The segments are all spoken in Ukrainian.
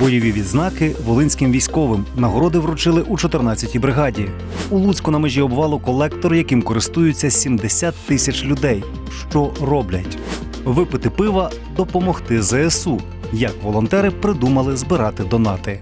Бойові відзнаки волинським військовим нагороди вручили у 14-й бригаді. У Луцьку на межі обвалу колектор, яким користуються 70 тисяч людей. Що роблять? Випити пива, допомогти ЗСУ. Як волонтери придумали збирати донати.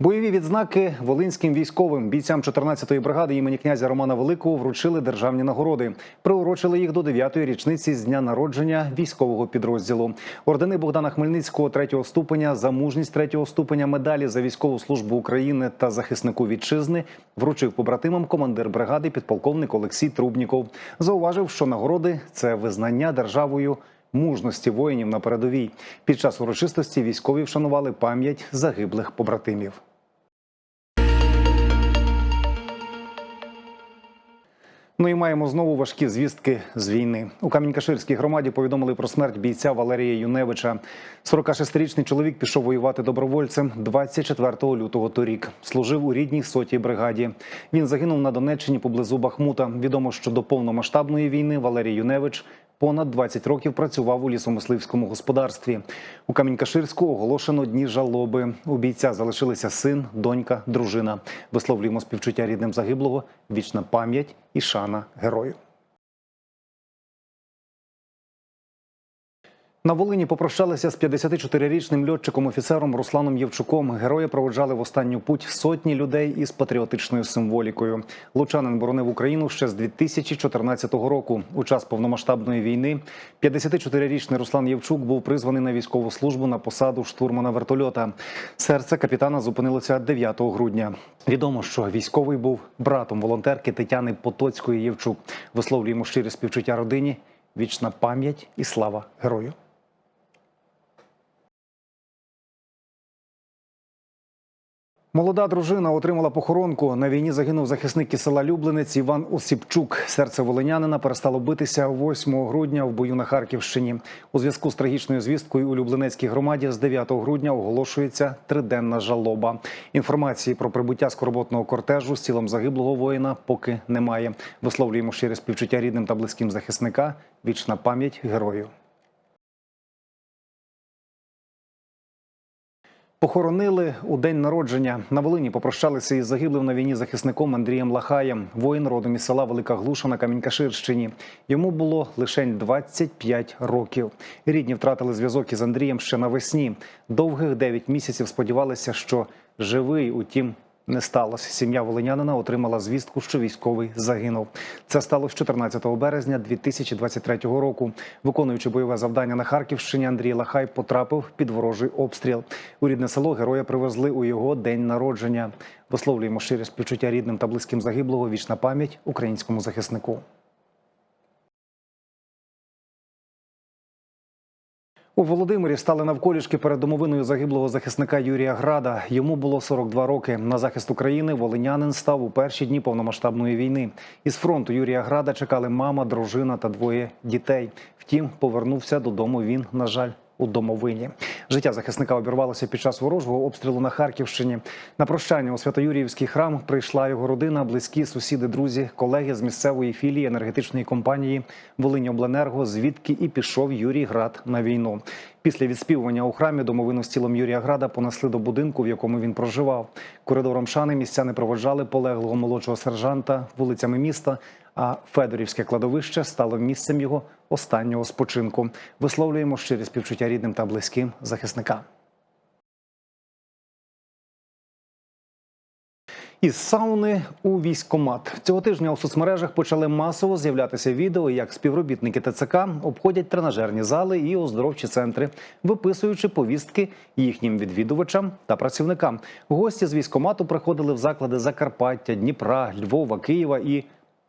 Бойові відзнаки волинським військовим бійцям 14-ї бригади імені князя Романа Великого вручили державні нагороди. Приурочили їх до 9-ї річниці з дня народження військового підрозділу. Ордени Богдана Хмельницького 3-го ступеня за мужність 3-го ступеня медалі за військову службу України та захиснику вітчизни вручив побратимам командир бригади підполковник Олексій Трубніков. Зауважив, що нагороди це визнання державою. Мужності воїнів на передовій під час урочистості військові вшанували пам'ять загиблих побратимів. Ну і маємо знову важкі звістки з війни. У Камінь-Каширській громаді повідомили про смерть бійця Валерія Юневича. 46-річний чоловік пішов воювати добровольцем 24 лютого торік. Служив у рідній сотій бригаді. Він загинув на Донеччині поблизу Бахмута. Відомо, що до повномасштабної війни Валерій Юневич понад 20 років працював у лісомисливському господарстві. У Камінь-Каширську оголошено дні жалоби. У бійця залишилися син, донька, дружина. Висловлюємо співчуття рідним загиблого, вічна пам'ять і шана герою. На Волині попрощалися з 54-річним льотчиком-офіцером Русланом Євчуком. Героя проводжали в останню путь сотні людей із патріотичною символікою. Лучанин боронив Україну ще з 2014 року. У час повномасштабної війни 54-річний Руслан Євчук був призваний на військову службу на посаду штурмана вертольота. Серце капітана зупинилося 9 грудня. Відомо, що військовий був братом волонтерки Тетяни Потоцької Євчук. Висловлюємо щирі співчуття родині. Вічна пам'ять і слава герою. Молода дружина отримала похоронку. На війні загинув захисник із села Люблинець Іван Осіпчук. Серце волинянина перестало битися 8 грудня в бою на Харківщині. У зв'язку з трагічною звісткою у Люблинецькій громаді з 9 грудня оголошується триденна жалоба. Інформації про прибуття скорботного кортежу з тілом загиблого воїна поки немає. Висловлюємо щире співчуття рідним та близьким захисника. Вічна пам'ять герою. Похоронили у день народження. На Волині попрощалися із загиблим на війні захисником Андрієм Лахаєм, воїн родом із села Велика Глуша на Камінькаширщині. Йому було лише 25 років. Рідні втратили зв'язок із Андрієм ще навесні. Довгих 9 місяців сподівалися, що живий, утім. Не сталося. Сім'я волинянина отримала звістку, що військовий загинув. Це сталося 14 березня 2023 року. Виконуючи бойове завдання на Харківщині, Андрій Лахай потрапив під ворожий обстріл. У рідне село героя привезли у його день народження. Висловлюємо щире співчуття рідним та близьким загиблого. Вічна пам'ять українському захиснику. У Володимирі стали навколішки перед домовиною загиблого захисника Юрія Града. Йому було 42 роки. На захист України волинянин став у перші дні повномасштабної війни. Із фронту Юрія Града чекали мама, дружина та двоє дітей. Втім, повернувся додому він, на жаль, у домовині. Життя захисника обірвалося під час ворожого обстрілу на Харківщині. На прощання у Свято-Юріївський храм прийшла його родина, близькі, сусіди, друзі, колеги з місцевої філії енергетичної компанії Волиньобленерго, звідки і пішов Юрій Град на війну. Після відспівування у храмі домовину з тілом Юрія Града понесли до будинку, в якому він проживав. Коридором шани містяни проводжали полеглого молодшого сержанта вулицями міста. А Федорівське кладовище стало місцем його останнього спочинку. Висловлюємо щирі співчуття рідним та близьким захисника. Із сауни у військкомат цього тижня у соцмережах почали масово з'являтися відео, як співробітники ТЦК обходять тренажерні зали і оздоровчі центри, виписуючи повістки їхнім відвідувачам та працівникам. Гості з військкомату приходили в заклади Закарпаття, Дніпра, Львова, Києва і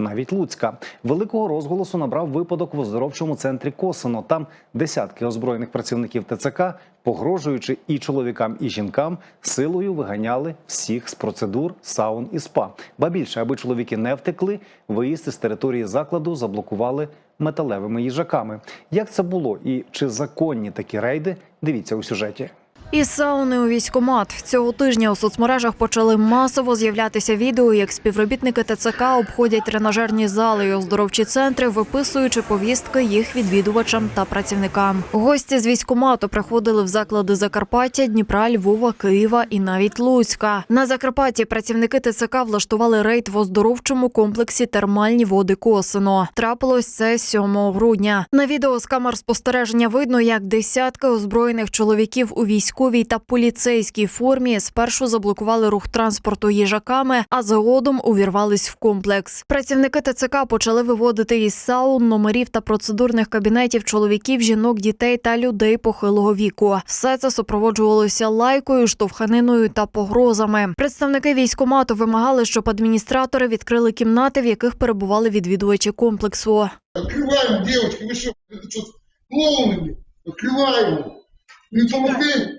навіть Луцька. Великого розголосу набрав випадок в оздоровчому центрі Косино. Там десятки озброєних працівників ТЦК, погрожуючи і чоловікам, і жінкам, силою виганяли всіх з процедур, саун і спа. Ба більше, аби чоловіки не втекли, виїзд із території закладу заблокували металевими їжаками. Як це було і чи законні такі рейди? Дивіться у сюжеті. Із сауни у військкомат цього тижня у соцмережах почали масово з'являтися відео, як співробітники ТЦК обходять тренажерні зали і оздоровчі центри, виписуючи повістки їх відвідувачам та працівникам. Гості з військкомату приходили в заклади Закарпаття, Дніпра, Львова, Києва і навіть Луцька. На Закарпатті працівники ТЦК влаштували рейд в оздоровчому комплексі термальні води Косино. Трапилось це 7 грудня. На відео з камер спостереження видно, як десятки озброєних чоловіків у військовій та поліцейській формі спершу заблокували рух транспорту їжаками, а згодом увірвались в комплекс. Працівники ТЦК почали виводити із саун, номерів та процедурних кабінетів чоловіків, жінок, дітей та людей похилого віку. Все це супроводжувалося лайкою, штовханиною та погрозами. Представники військкомату вимагали, щоб адміністратори відкрили кімнати, в яких перебували відвідувачі комплексу. Открываем, девочки, вы что, это что, с клоунами? Открываем. Не помогли?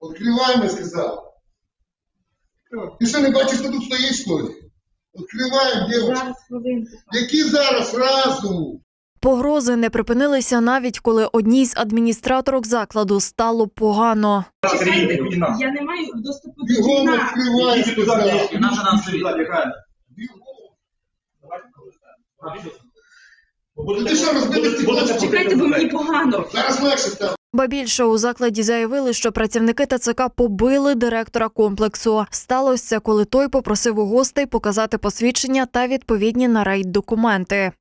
Открываем, я сказал. Ти що не бачиш, хто тут стоїть, що ли? Открываем, девочки. Які зараз разу? Погрози не припинилися навіть коли одній з адміністраторок закладу стало погано. Я не маю доступу до Бігом вікна. відкривай, Ідіть сказав. наша нам стоїть. Ти що, розбите стекло? Чекайте, бо мені погано. Зараз легше стане. Ба більше у закладі заявили, що працівники ТЦК побили директора комплексу. Сталося коли той попросив у гостей показати посвідчення та відповідні на рейд документи.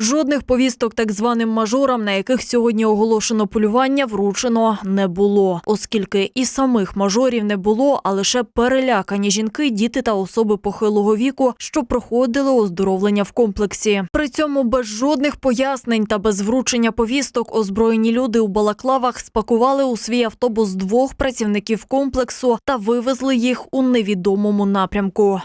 Жодних повісток так званим мажорам, на яких сьогодні оголошено полювання, вручено не було, оскільки і самих мажорів не було, а лише перелякані жінки, діти та особи похилого віку, що проходили оздоровлення в комплексі. При цьому без жодних пояснень та без вручення повісток озброєні люди у балаклавах спакували у свій автобус двох працівників комплексу та вивезли їх у невідомому напрямку.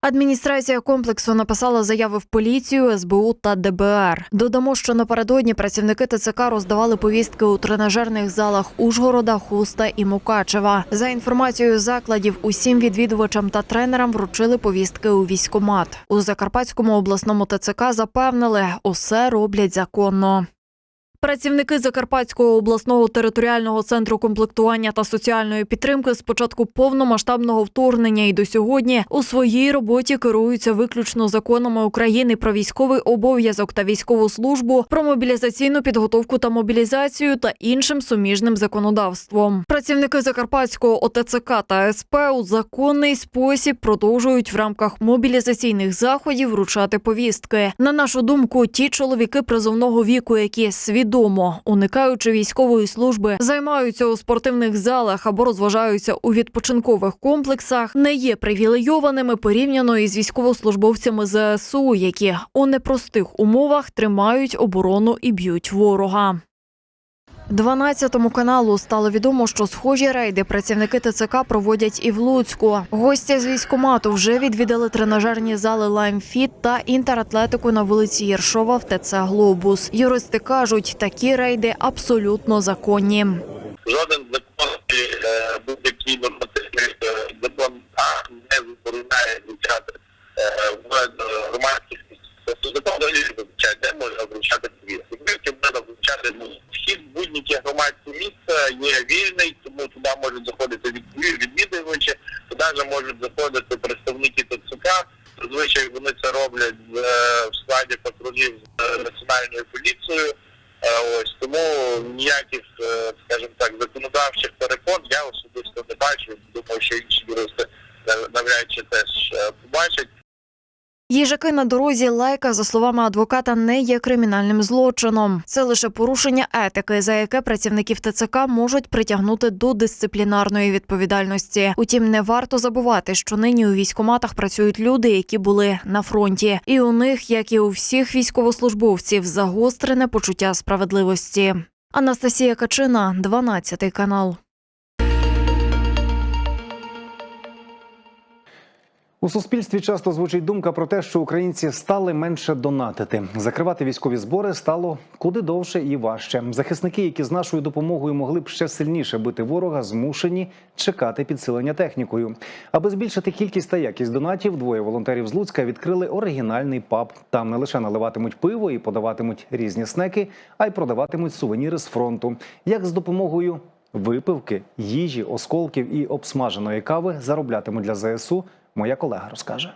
Адміністрація комплексу написала заяви в поліцію, СБУ та ДБР. Додамо, що напередодні працівники ТЦК роздавали повістки у тренажерних залах Ужгорода, Хуста і Мукачева. За інформацією закладів, усім відвідувачам та тренерам вручили повістки у військкомат. У Закарпатському обласному ТЦК запевнили, усе роблять законно. Працівники Закарпатського обласного територіального центру комплектування та соціальної підтримки з початку повномасштабного вторгнення і до сьогодні у своїй роботі керуються виключно законами України про військовий обов'язок та військову службу, про мобілізаційну підготовку та мобілізацію та іншим суміжним законодавством. Працівники Закарпатського ОТЦК та СП у законний спосіб продовжують в рамках мобілізаційних заходів вручати повістки. На нашу думку, ті чоловіки призовного віку, які свідомо уникаючи військової служби, займаються у спортивних залах або розважаються у відпочинкових комплексах, не є привілейованими порівняно із військовослужбовцями ЗСУ, які у непростих умовах тримають оборону і б'ють ворога. 12 каналу стало відомо, що схожі рейди працівники ТЦК проводять і в Луцьку. Гості з військомату вже відвідали тренажерні зали Лаймфіт та інтератлетику на вулиці Єршова в ТЦ Глобус. Юристи кажуть, такі рейди абсолютно законні. жоден закон е, будь-який нормативний е, закон акт не забороняє вручати е, в е, громадських місцях. Тобто закон взагалі не визначає, де можна вручати повістки. Повістки можна вручати ну, вхід в будь-яке громадське місце є вільний, тому туди можуть заходити від- відвідувачі, туди ж можуть заходити представники ТЦК. Зазвичай вони це роблять е, в складі патрулів з е, національною поліцією. Е, Ось тому ніяких, е, скажімо так, законодавчих перепон я особисто не бачу. Думаю, що інші юристи е, навряд чи теж е, побачать. Їжаки на дорозі лайка, за словами адвоката, не є кримінальним злочином. Це лише порушення етики, за яке працівників ТЦК можуть притягнути до дисциплінарної відповідальності. Утім, не варто забувати, що нині у військкоматах працюють люди, які були на фронті, і у них, як і у всіх військовослужбовців, загострене почуття справедливості. Анастасія Качина, 12 канал. У суспільстві часто звучить думка про те, що українці стали менше донатити. Закривати військові збори стало куди довше і важче. Захисники, які з нашою допомогою могли б ще сильніше бити ворога, змушені чекати підсилення технікою. Аби збільшити кількість та якість донатів, двоє волонтерів з Луцька відкрили оригінальний паб. Там не лише наливатимуть пиво і подаватимуть різні снеки, а й продаватимуть сувеніри з фронту. Як з допомогою випивки, їжі, осколків і обсмаженої кави зароблятимуть для ЗСУ. Моя колега розкаже.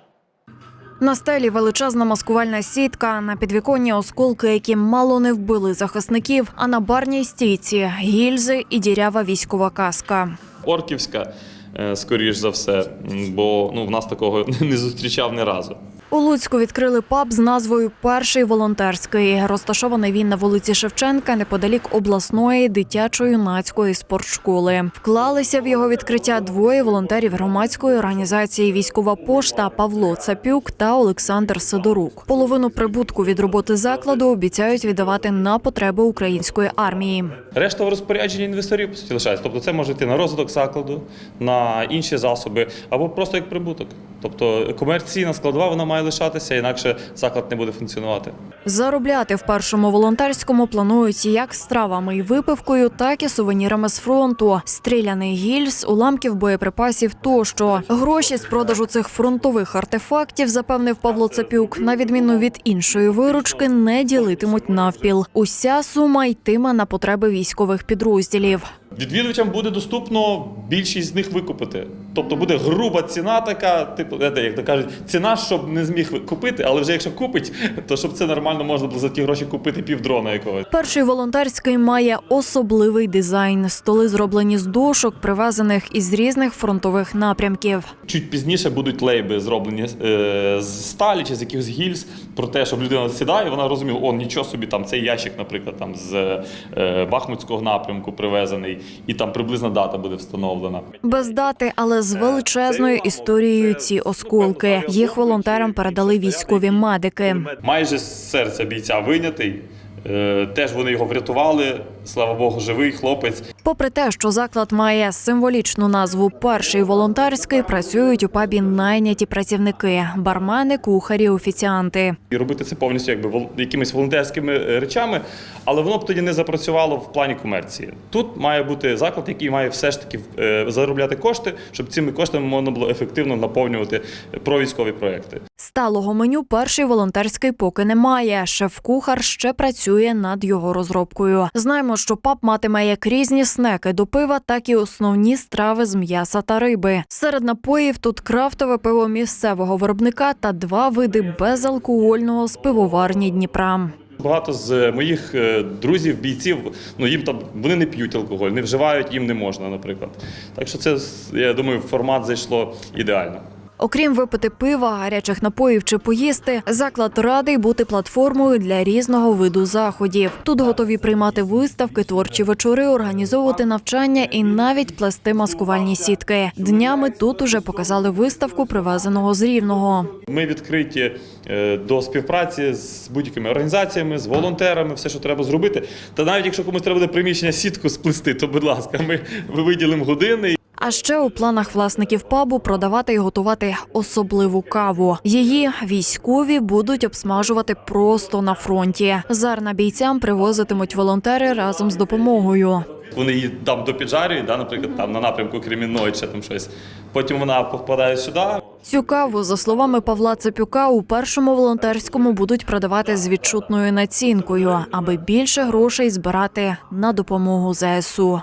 На стелі величезна маскувальна сітка, на підвіконні осколки, які мало не вбили захисників, а на барній стійці гільзи і дірява військова каска. орківська, е, скоріш за все, бо ну, в нас такого не зустрічав ні разу. У Луцьку відкрили паб з назвою Перший волонтерський. Розташований він на вулиці Шевченка неподалік обласної дитячо-юнацької спортшколи. Вклалися в його відкриття двоє волонтерів громадської організації Військова пошта Павло Цапюк та Олександр Сидорук. Половину прибутку від роботи закладу обіцяють віддавати на потреби української армії. Решта в розпорядженні інвесторів лишається. Тобто це може йти на розвиток закладу, на інші засоби або просто як прибуток. Тобто комерційна складова вона має лишатися, інакше заклад не буде функціонувати. Заробляти в першому волонтерському планують як стравами і випивкою, так і сувенірами з фронту, стріляний гільз, уламків боєприпасів тощо. Гроші з продажу цих фронтових артефактів, запевнив Павло Цапюк, на відміну від іншої виручки, не ділитимуть навпіл. Уся сума йтиме на потреби військових підрозділів. Відвідувачам буде доступно більшість з них викупити. Тобто буде груба ціна така, типу, як то кажуть, ціна, щоб не зміг купити, але вже якщо купить, то щоб це нормально можна було за ті гроші купити півдрона якогось. Перший волонтерський має особливий дизайн. Столи зроблені з дошок, привезених із різних фронтових напрямків. Чуть пізніше будуть лейби зроблені е, з сталі чи з якихось гільз про те, щоб людина сідає, вона розуміла, о, нічого собі, там цей ящик, наприклад, там з е, Бахмутського напрямку привезений, і там приблизна дата буде встановлена. Без дати, але з величезною історією ці осколки. Їх волонтерам передали військові медики. Майже з серця бійця вийнятий. Е, теж вони його врятували. Слава Богу, живий хлопець. Попри те, що заклад має символічну назву Перший волонтерський, працюють у пабі найняті працівники: бармени, кухарі, офіціанти. І робити це повністю якби якимись волонтерськими речами, але воно б тоді не запрацювало в плані комерції. Тут має бути заклад, який має все ж таки е, заробляти кошти, щоб цими коштами можна було ефективно наповнювати провійськові проекти. Сталого меню перший волонтерський поки немає. Шеф-кухар ще працює над його розробкою. Знаємо, що паб матиме як різні снеки до пива, так і основні страви з м'яса та риби. Серед напоїв тут крафтове пиво місцевого виробника та два види безалкогольного з пивоварні Дніпра. Багато з моїх е, друзів, бійців, ну їм там вони не п'ють алкоголь, не вживають, їм не можна, наприклад. Так що це я думаю, формат зайшло ідеально. Окрім випити пива, гарячих напоїв чи поїсти, заклад радий бути платформою для різного виду заходів. Тут готові приймати виставки, творчі вечори, організовувати навчання і навіть плести маскувальні сітки. Днями тут уже показали виставку привезеного з рівного. Ми відкриті е, до співпраці з будь-якими організаціями, з волонтерами, все, що треба зробити. Та навіть якщо комусь треба буде приміщення сітку сплести, то будь ласка, ми виділимо години. А ще у планах власників пабу продавати і готувати особливу каву. Її військові будуть обсмажувати просто на фронті. Зерна бійцям привозитимуть волонтери разом з допомогою. Вони її там допіджарюють, да, наприклад, там на напрямку Кремінної чи там щось. Потім вона попадає сюди. Цю каву, за словами Павла Цепюка, у першому волонтерському будуть продавати з відчутною націнкою, аби більше грошей збирати на допомогу ЗСУ.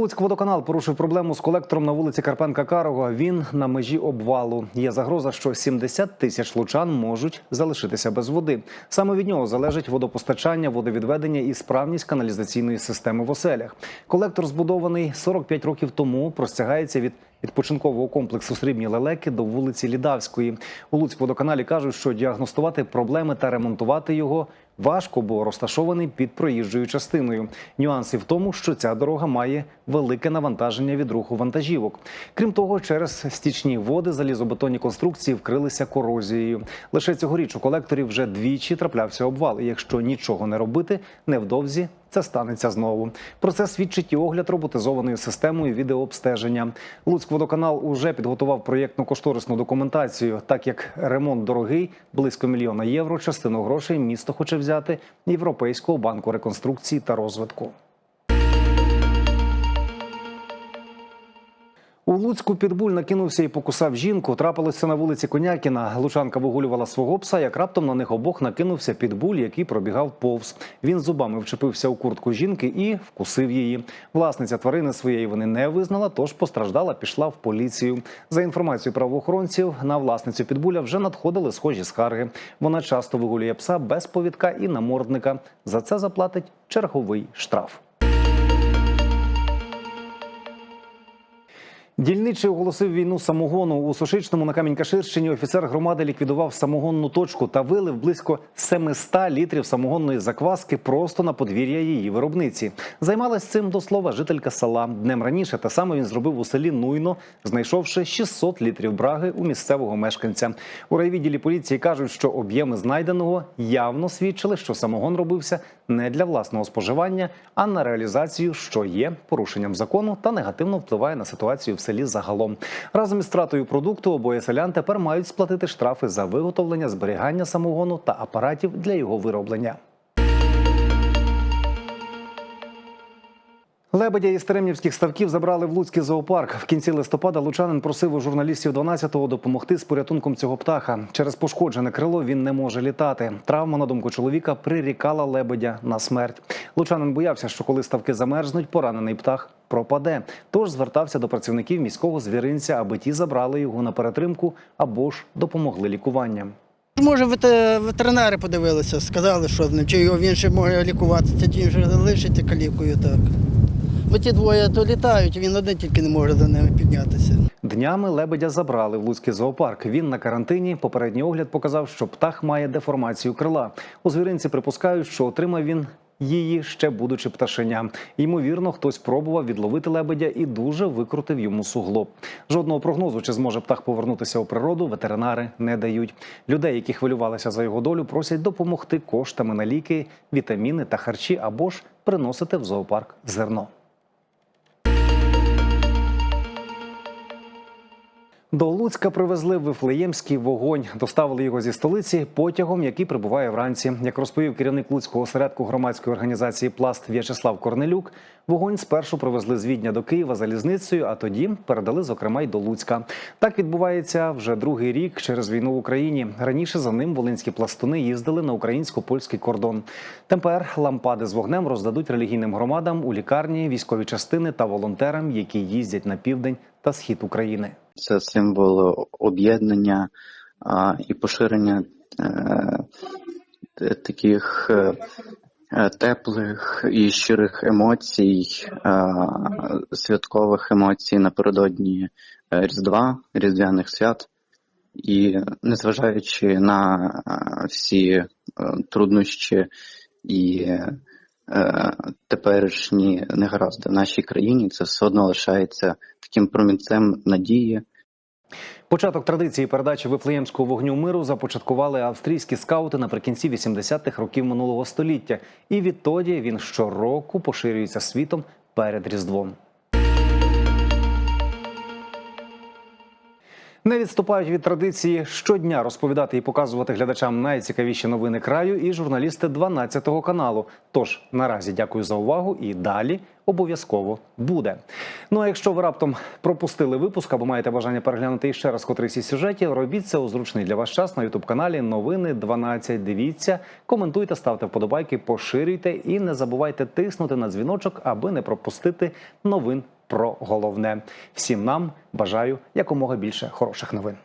Луцькводоканал порушив проблему з колектором на вулиці Карпенка Карого. Він на межі обвалу. Є загроза, що 70 тисяч лучан можуть залишитися без води. Саме від нього залежить водопостачання, водовідведення і справність каналізаційної системи в оселях. Колектор збудований 45 років тому. Простягається від відпочинкового комплексу Срібні лелеки до вулиці Лідавської. У Луцькводоканалі кажуть, що діагностувати проблеми та ремонтувати його важко, бо розташований під проїжджою частиною. Нюанси в тому, що ця дорога має велике навантаження від руху вантажівок. Крім того, через стічні води залізобетонні конструкції вкрилися корозією. Лише цьогоріч у колекторі вже двічі траплявся обвал. Якщо нічого не робити, невдовзі це станеться знову. Про це свідчить і огляд роботизованою системою відеообстеження. Луцькводоканал уже підготував проєктно-кошторисну документацію. Так як ремонт дорогий, близько мільйона євро, частину грошей місто хоче взяти Європейського банку реконструкції та розвитку. У Луцьку підбуль накинувся і покусав жінку. Трапилося на вулиці Конякіна. Лучанка вигулювала свого пса, як раптом на них обох накинувся підбуль, який пробігав повз. Він зубами вчепився у куртку жінки і вкусив її. Власниця тварини своєї вони не визнала, тож постраждала, пішла в поліцію. За інформацією правоохоронців, на власницю підбуля вже надходили схожі скарги. Вона часто вигулює пса без повідка і намордника. За це заплатить черговий штраф. Дільничий оголосив війну самогону у Сушичному на Камінь-Каширщині. Офіцер громади ліквідував самогонну точку та вилив близько 700 літрів самогонної закваски просто на подвір'я її виробниці. Займалась цим до слова жителька села. Днем раніше те саме він зробив у селі Нуйно, знайшовши 600 літрів браги у місцевого мешканця. У райвідділі поліції кажуть, що об'єми знайденого явно свідчили, що самогон робився не для власного споживання, а на реалізацію, що є порушенням закону та негативно впливає на ситуацію в селі загалом. Разом із стратою продукту обоє селян тепер мають сплатити штрафи за виготовлення, зберігання самогону та апаратів для його вироблення. Лебедя із Теремнівських ставків забрали в Луцький зоопарк. В кінці листопада лучанин просив у журналістів 12-го допомогти з порятунком цього птаха. Через пошкоджене крило він не може літати. Травма, на думку чоловіка, прирікала лебедя на смерть. Лучанин боявся, що коли ставки замерзнуть, поранений птах пропаде. Тож звертався до працівників міського звіринця, аби ті забрали його на перетримку або ж допомогли лікуванням. Може, вете- ветеринари подивилися, сказали, що з ним, чи його він ще може лікуватися, чи лишиться калікою, так. Бо ті двоє то літають, він один тільки не може за ними піднятися. Днями лебедя забрали в Луцький зоопарк. Він на карантині. Попередній огляд показав, що птах має деформацію крила. У звіринці припускають, що отримав він її ще будучи пташеням. Ймовірно, хтось пробував відловити лебедя і дуже викрутив йому суглоб. Жодного прогнозу, чи зможе птах повернутися у природу, ветеринари не дають. Людей, які хвилювалися за його долю, просять допомогти коштами на ліки, вітаміни та харчі або ж приносити в зоопарк зерно. До Луцька привезли вифлеємський вогонь. Доставили його зі столиці потягом, який прибуває вранці. Як розповів керівник Луцького осередку громадської організації Пласт В'ячеслав Корнелюк, вогонь спершу привезли з Відня до Києва залізницею, а тоді передали, зокрема, й до Луцька. Так відбувається вже другий рік через війну в Україні. Раніше за ним волинські пластуни їздили на українсько-польський кордон. Тепер лампади з вогнем роздадуть релігійним громадам у лікарні, військові частини та волонтерам, які їздять на південь та схід України. Це символ об'єднання і поширення е, таких е, теплих і щирих емоцій, святкових емоцій напередодні Різдва, Різдвяних свят. І незважаючи на е, всі труднощі і е, теперішні негаразди в нашій країні, це все одно лишається таким промінцем надії, Початок традиції передачі вифлеємського вогню миру започаткували австрійські скаути наприкінці 80-х років минулого століття, і відтоді він щороку поширюється світом перед Різдвом. Не відступають від традиції щодня розповідати і показувати глядачам найцікавіші новини краю і журналісти 12 каналу. Тож наразі дякую за увагу і далі обов'язково буде. Ну а якщо ви раптом пропустили випуск або маєте бажання переглянути іще раз котрийсь із сюжетів, робіть це у зручний для вас час на ютуб каналі Новини 12. Дивіться, коментуйте, ставте вподобайки, поширюйте і не забувайте тиснути на дзвіночок, аби не пропустити новин про головне. Всім нам бажаю якомога більше хороших новин.